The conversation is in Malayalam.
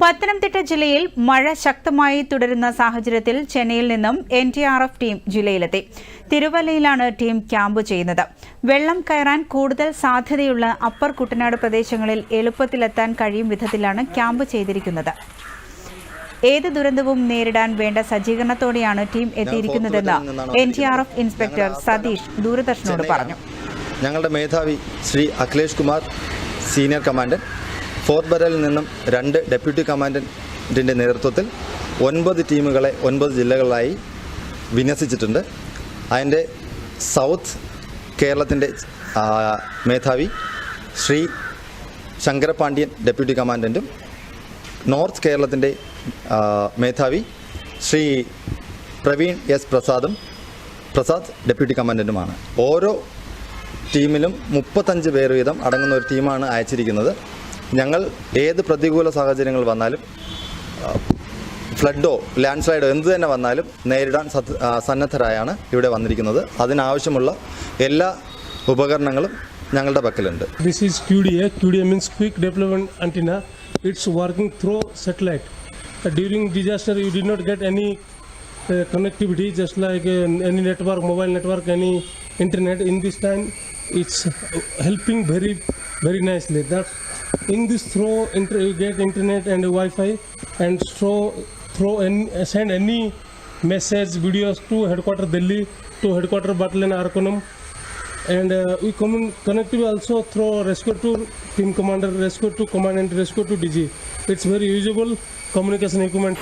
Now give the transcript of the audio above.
പത്തനംതിട്ട ജില്ലയിൽ മഴ ശക്തമായി തുടരുന്ന സാഹചര്യത്തിൽ ചെന്നൈയിൽ നിന്നും N D R F team ജില്ലയിലെത്തി. തിരുവല്ലയിലാണ് ടീം ക്യാമ്പ് ചെയ്യുന്നത്. വെള്ളം കയറാൻ കൂടുതൽ സാധ്യതയുള്ള അപ്പർ കുട്ടനാട് പ്രദേശങ്ങളിൽ എളുപ്പത്തിലെത്താൻ കഴിയും വിധത്തിലാണ് ക്യാമ്പ് ചെയ്തിരിക്കുന്നത്. ഏത് ദുരന്തവും നേരിടാൻ വേണ്ട സജ്ജീകരണത്തോടെയാണ് team എത്തിയിരിക്കുന്നതെന്ന് N T R F inspector Satheesh ദൂരദർശനോട് പറഞ്ഞു. ഞങ്ങളുടെ മേധാവി Shri Akhilesh Kumar senior commandant fourth ബറ്റാലിൽ നിന്നും രണ്ട് ഡെപ്യൂട്ടി കമാൻഡന്റിന്റെ നേതൃത്വത്തിൽ ഒൻപത് ടീമുകളെ ഒൻപത് ജില്ലകളിലായി വിന്യസിച്ചിട്ടുണ്ട്. അതിന്റെ സൗത്ത് കേരളത്തിന്റെ മേധാവി ശ്രീ ശങ്കരപാണ്ഡ്യൻ ഡെപ്യൂട്ടി കമാൻഡന്റും നോർത്ത് കേരളത്തിന്റെ മേധാവി ശ്രീ പ്രവീൺ എസ് പ്രസാദും പ്രസാദ് ഡെപ്യൂട്ടി കമാൻഡന്റുമാണ് ഓരോ ടീമിലും മുപ്പത്തഞ്ച് പേർ വീതം അടങ്ങുന്ന ഒരു ടീമാണ് അയച്ചിരിക്കുന്നത്. ഞങ്ങൾ ഏത് പ്രതികൂല സാഹചര്യങ്ങൾ വന്നാലും ഫ്ലഡോ ലാൻഡ് സ്ലൈഡോ എന്ത് തന്നെ വന്നാലും നേരിടാൻ സന്നദ്ധരായാണ് ഇവിടെ വന്നിരിക്കുന്നത് അതിനാവശ്യമുള്ള എല്ലാ ഉപകരണങ്ങളും ഞങ്ങളുടെ പക്കലുണ്ട് This is QDA. QDA means Quick Development Antenna. It's working through satellite. Uh, during disaster, you did not get any uh, connectivity, just like uh, any network, mobile network, any internet. In this time, it's uh, helping very, very nicely. That in this throw, inter- get internet and Wi-Fi, and throw, throw and send any message, videos to headquarter Delhi, to headquarter Battalion Arkonam and uh, we commun- connect we also through rescue to team commander rescue to command and rescue to dg it's very usable communication equipment